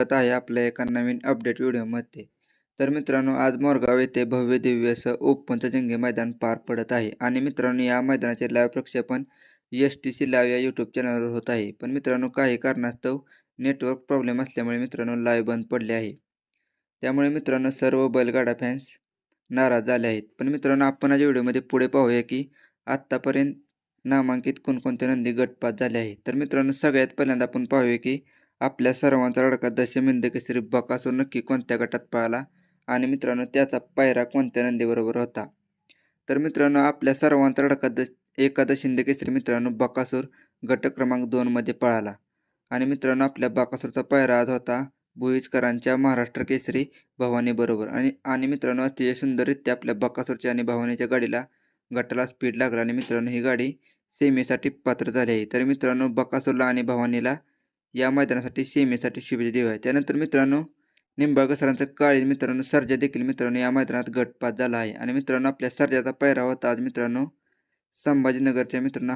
स्वागत आहे आपल्या एका नवीन अपडेट व्हिडिओमध्ये. तर मित्रांनो आज मोरगाव येथे भव्य दिव्य असं ओपनचं जंगी मैदान पार पडत आहे. आणि मित्रांनो या मैदानाचे लाईव्ह प्रक्षेपण एस टी सी लाईव्ह या यूट्यूब चॅनलवर होत आहे. पण मित्रांनो काही कारणास्तव नेटवर्क प्रॉब्लेम असल्यामुळे मित्रांनो लाईव्ह बंद पडले आहे. त्यामुळे मित्रांनो सर्व बैलगाडा फॅन्स नाराज झाले आहेत. पण मित्रांनो आपण आज व्हिडिओमध्ये पुढे पाहूया की आत्तापर्यंत नामांकित कोणकोणते नंदी गटपात झाले आहे तर मित्रांनो सगळ्यात पहिल्यांदा आपण पाहूया की आपल्या सर्वांचा लडका दशमिंद केसरी बकासूर नक्की कोणत्या गटात पळाला आणि मित्रांनो त्याचा पायरा कोणत्या नंदीबरोबर होता? तर मित्रांनो आपल्या सर्वांचा लडका द एकादश शिंदे केसरी मित्रांनो बकासूर गट क्रमांक दोनमध्ये पळाला. आणि मित्रांनो आपल्या बकासूरचा पायरा आज होता भुईजकरांच्या महाराष्ट्र केसरी भवानीबरोबर आणि आणि मित्रांनो अतिशय सुंदररित्या आपल्या बकासूरच्या आणि भवानीच्या गाडीला गटाला स्पीड लागला. आणि मित्रांनो ही गाडी सेमीसाठी पात्र झाली आहे. तर मित्रांनो बकासूरला आणि भवानीला या मैदानासाठी सेमीसाठी शुभेच्छा आहे त्यानंतर मित्रांनो निंबाळकर सरांचं काळी मित्रांनो सर्जा देखील मित्रांनो या मैदानात गटपात झाला आहे. आणि मित्रांनो आपल्या सर्जाचा पैरा होता आज मित्रांनो संभाजीनगरच्या मित्रांनो